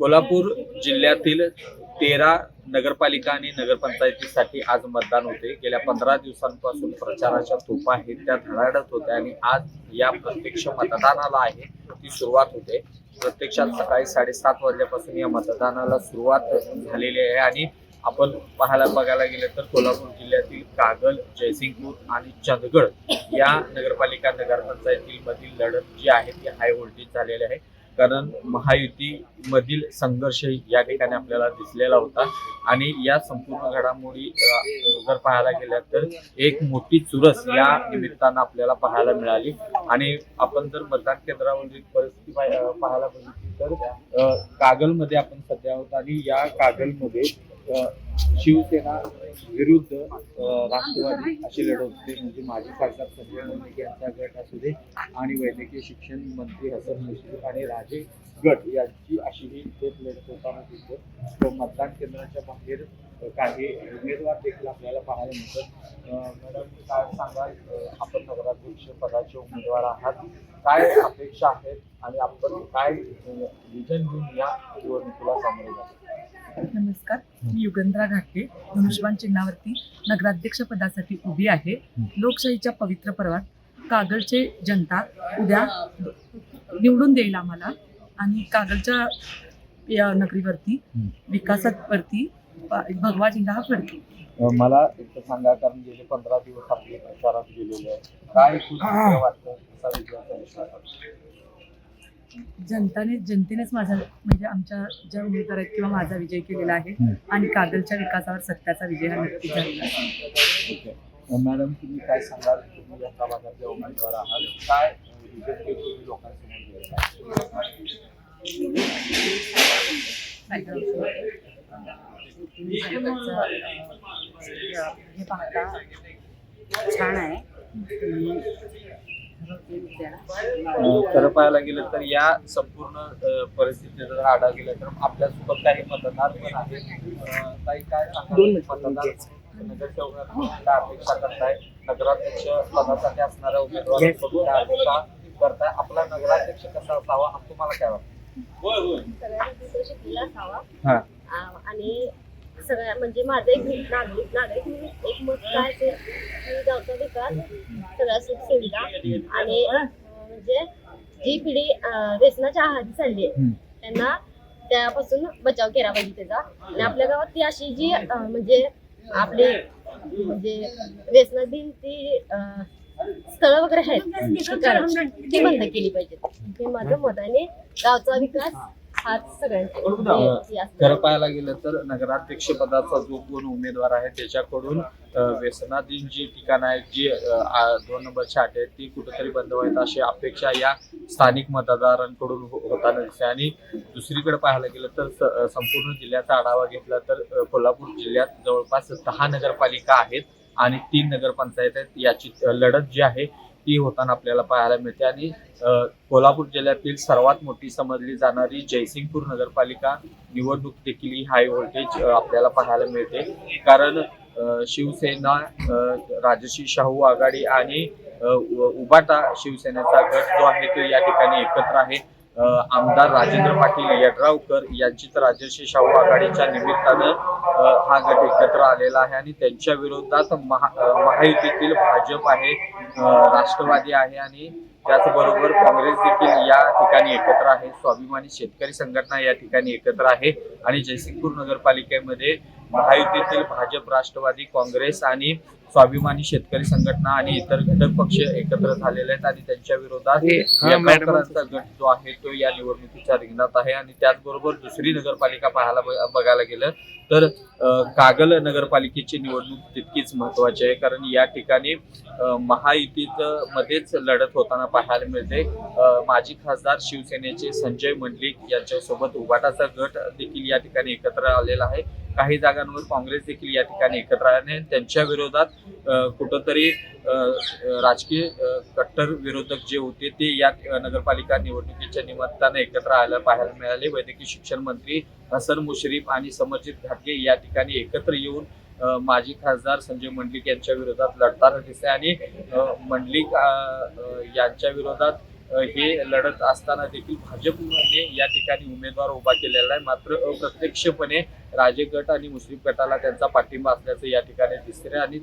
कोल्हापूर जिल्ह्यातील तेरा नगरपालिका आणि नगरपंचायतीसाठी आज मतदान होते. गेल्या पंधरा दिवसांपासून प्रचाराच्या तोफा आहेत त्या धडाडत होत्या आणि आज या प्रत्यक्ष मतदानाला आहे ती सुरुवात होते. प्रत्यक्षात सकाळी साडेसात वाजल्यापासून या मतदानाला सुरुवात झालेली आहे आणि आपण पाहायला बघायला गेलं तर कोल्हापूर जिल्ह्यातील कागल जयसिंगपूर आणि चंदगड या नगरपालिका नगरपंचायतीमधील लढत जी आहे ती हाय व्होल्टेज झालेली आहे. कारण महायुती मधील संघर्ष या ठिकाणी आपल्याला दिसलेला होता. आणि या संपूर्ण घडामोडी जर पाहायला गेल्या तर एक मोठी चुरस या निमित्तानं आपल्याला पाहायला मिळाली. आणि आपण जर मतदान केंद्रावरील परिस्थिती पाहायला बघितली तर कागलमध्ये आपण सध्या आहोत आणि या कागलमध्ये शिवसेना विरुद्ध राष्ट्रवादी अशी लढत होते. म्हणजे माजी खासदार संजय मुंडे यांचा गट असू दे आणि वैद्यकीय शिक्षण मंत्री हसन मुश्रीफ आणि राजे गट यांची अशी ही थेट लढत होताना दिसतो. तो मतदान केंद्राच्या बाहेर काही उमेदवार देखील आपल्याला पाहायला मिळतात. मॅडम काय सांगाल? आपण नगराध्यक्ष पदाचे उमेदवार आहात. काय अपेक्षा आहेत? आणि आपण काय विजन घेऊन या निवडणुकीला सामोरे जातो नमस्कार. मी युगंधरा घाटे धनुष्यबाण चिन्हावरती नगराध्यक्ष पदासाठी उभी आहे. लोकशाहीच्या पवित्र पर्वात कागलचे जनता उद्या निवडून देईल आम्हाला आणि कागलच्या या नगरीवरती. विकासावरती भगवा झेंडा हा फडकेल. मला एक सांगा कारण गेले पंधरा दिवस आपले प्रचारात गेलेले आहे. काय वाटतं कसा विजयाचा विश्वास आहे? जनताने जनतेनेच माझा म्हणजे आमच्या ज्या उमेदवार आहेत किंवा माझा विजय केलेला आहे. आणि कागलच्या विकासावर सत्याचा विजय हा नक्की. अ, मॅडम तुम्ही काय सांगाल तुम्ही या उमेदवार आहात काय लोकांसमोर? हे पाहता छान आहे खरं पाहायला गेलं तर या संपूर्ण परिस्थितीचा जर आढावा गेला तर आपल्यासोबत काही मतदार पण आहेत. ताई काय मतदार नगरसेवकांकडून काय अपेक्षा करताय. नगराध्यक्ष पदासाठी असणाऱ्या उमेदवारांकडून काय अपेक्षा करताय? आपला नगराध्यक्ष कसा असावा? असं तुम्हाला काय वाटतं? हा. आणि सगळ्या म्हणजे माझं एक नागरिक नागरिक काय असेल की गावचा विकास सगळ्या सुख सुविधा आणि म्हणजे जी पिढी व्यसनाच्या आहारी चालली आहे. त्यांना त्यापासून बचाव केला पाहिजे त्याचा. आणि आपल्या गावात ती अशी जी म्हणजे आपले म्हणजे व्यसनाधीन ती स्थळं वगैरे आहेत ती बंद केली पाहिजेत. हे माझं मत आणि गावचा विकास सगळ्यांचा हे असतं. खरं पाहायला गेलं तर नगराध्यक्ष पदाचा जो कोण उमेदवार आहे त्याच्याकडून व्यसनाधीन जी ठिकाणं आहेत जी दोन नंबरची आठ आहेत ती कुठेतरी बंद व्हायत अशी अपेक्षा या स्थानिक मतदारांकडून हो- होताना दिसते आणि दुसरीकडे पाहायला गेलं तर संपूर्ण जिल्ह्याचा आढावा घेतला तर कोल्हापूर जिल्ह्यात जवळपास दहा नगरपालिका आहेत आणि तीन नगरपंचायत आहेत याची लढत जी आहे ती होताना आपल्याला पाहायला मिळते. आणि कोल्हापूर जिल्ह्यातील सर्वात मोठी समजली जाणारी जयसिंगपूर नगरपालिका निवडणूक देखील ही हाय व्होल्टेज आपल्याला पाहायला मिळते. कारण शिवसेना राजश्री शाहू आघाडी आणि अ, उबाटा शिवसेनेचा गट जो आहे तो या ठिकाणी एकत्र आहे. आमदार राजेंद्र पाटील यड्रावकर यांची तर राजर्षी शाहू आघाडीच्या निमित्तानं हा गट एकत्र आलेला आहे आणि त्यांच्या विरोधात महा महायुतीतील भाजप आहे राष्ट्रवादी आहे आणि त्याचबरोबर काँग्रेस देखील या ठिकाणी एकत्र आहे. स्वाभिमानी शेतकरी संघटना या ठिकाणी एकत्र आहे आणि जयसिंगपूर नगरपालिकेमध्ये महायुतीतील भाजप राष्ट्रवादी काँग्रेस आणि स्वाभिमानी शेतकरी संघटना आणि इतर घटक पक्ष एकत्र झालेले आहेत आणि त्यांच्या विरोधात गट जो आहे तो या निवडणुकीच्या रिंगणात आहे आणि त्याचबरोबर दुसरी नगरपालिका पाहायला बघायला गेलं तर कागल नगरपालिकेची निवडणूक तितकीच महत्वाची आहे कारण या ठिकाणी महायुतीत मध्येच लढत होताना पाहायला मिळते. माजी खासदार शिवसेनेचे संजय मंडलिक यांच्यासोबत उभाटाचा गट देखील या ठिकाणी एकत्र आलेला आहे. काही जागांवर काँग्रेस देखील या ठिकाणी एकत्र आल्याने त्यांच्या विरोधात कुठंतरी राजकीय कट्टर विरोधक जे होते ते या नगरपालिका निवडणुकीच्या निमित्तानं एकत्र आल्या पाहायला मिळाले. वैद्यकीय शिक्षण मंत्री हसन मुश्रीफ आणि समरजित घाटगे या ठिकाणी एकत्र येऊन माजी खासदार संजय मंडलिक यांच्या विरोधात लढताना दिसते आणि मंडलिक यांच्या विरोधात हे लढत असताना देखील भाजपने या ठिकाणी उमेदवार उभा केलेला आहे. मात्र अप्रत्यक्षपणे राजे गट आणि मुस्लिम गटाला त्यांचा पाठिंबा असल्याचं या ठिकाणी दिसते आणि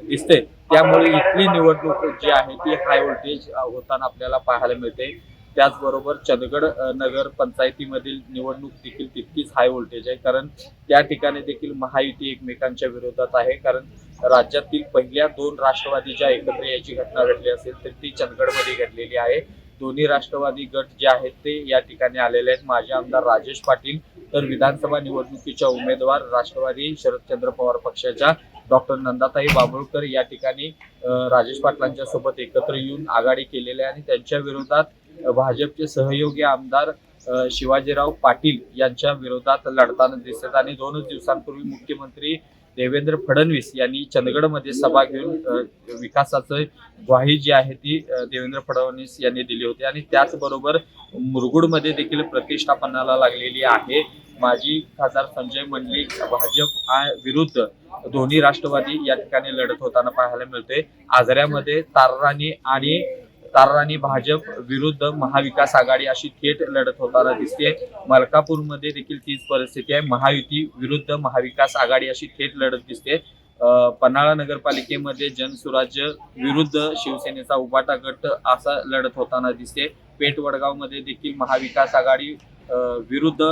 दिसते त्यामुळे इथली निवडणूक जी आहे ती हाय व्होल्टेज होताना आपल्याला पाहायला मिळते. त्याचबरोबर चंदगड नगर पंचायतीमधील निवडणूक देखील तितकीच हाय व्होल्टेज आहे. कारण त्या ठिकाणी देखील महायुती एकमेकांच्या विरोधात आहे. कारण राज्यातील पहिल्या दोन राष्ट्रवादी ज्या एकत्र याची घटना घडली असेल तर ती चंदगडमध्ये घडलेली आहे. दोन्ही राष्ट्रवादी गट जे आहेत ते या ठिकाणी आलेले आहेत. माजी आमदार राजेश पाटील तर विधानसभा निवडणुकीच्या उमेदवार राष्ट्रवादी शरदचंद्र पवार पक्षाच्या डॉक्टर नंदाताई बाबुळकर या ठिकाणी राजेश पाटलांच्या सोबत एकत्र येऊन आघाडी केलेली आहे आणि त्यांच्या विरोधात भाजपचे सहयोगी आमदार शिवाजीराव पाटील यांच्या विरोधात लढताना दिसतात आणि दोनच दिवसांपूर्वी मुख्यमंत्री देवेंद्र फडणवीस यांनी चंदगडमध्ये सभा घेऊन विकासाचं ग्वाही जी आहे ती देवेंद्र फडणवीस यांनी दिली होती. आणि त्याचबरोबर मुरगुडमध्ये देखील प्रतिष्ठापनाला लागलेली आहे. माजी खासदार संजय मंडलिक भाजप विरुद्ध दोन्ही राष्ट्रवादी या ठिकाणी लढत होताना पाहायला मिळते आजऱ्यामध्ये तारराणी आणि तारराणी भाजप विरुद्ध महाविकास आघाडी अशी थेट लढत होताना दिसते मलकापूरमध्ये देखील तीच परिस्थिती आहे. महायुती विरुद्ध महाविकास आघाडी अशी थेट लढत दिसते पन्हाळा नगरपालिकेमध्ये जनसुराज्य विरुद्ध शिवसेनेचा उबाटा गट असा लढत होताना दिसते पेठ वडगावमध्ये देखील महाविकास आघाडी विरुद्ध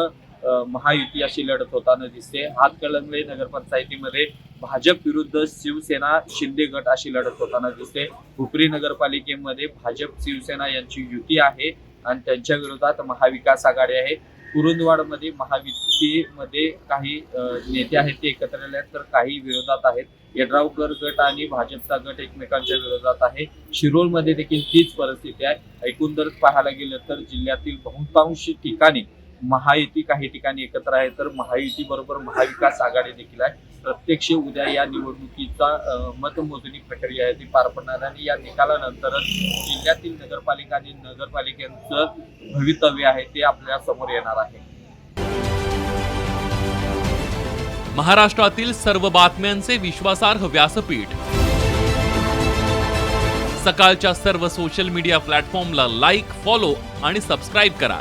महायुती अशी लढत होताना दिसते. हातकणंगले नगरपंचायतीमध्ये भाजप विरुद्ध शिवसेना शिंदे गट अशी लढत होताना दिसते. हुपरी नगरपालिकेमध्ये भाजप शिवसेना यांची युती आहे आणि त्यांच्या विरोधात महाविकास आघाडी आहे. कुरुंदवाडमध्ये महायुतीमध्ये काही नेते आहेत ते एकत्र आले आहेत तर काही विरोधात आहेत. यड्रावकर गट आणि भाजपचा गट एकमेकांच्या विरोधात आहे. शिरोळमध्ये देखील तीच परिस्थिती आहे. एकंदरच पाहायला गेलं तर जिल्ह्यातील बहुतांश ठिकाणी महायुती काही ठिकाणी एकत्र आहे तर महायुती बरोबर महाविकास आघाडी देखील आहे. प्रत्यक्ष उद्या या निवडणुकीचा मतमोजणी प्रक्रिया आहे ती पार पडणार आणि या निकालानंतरच जिल्ह्यातील नगरपालिका आणि नगरपालिकांचं भवितव्य आहे ते आपल्यासमोर येणार आहे. महाराष्ट्रातील सर्व बातम्यांचे विश्वासार्ह व्यासपीठ. सकाळच्या सर्व सोशल मीडिया प्लॅटफॉर्मला लाईक फॉलो आणि सबस्क्राईब करा.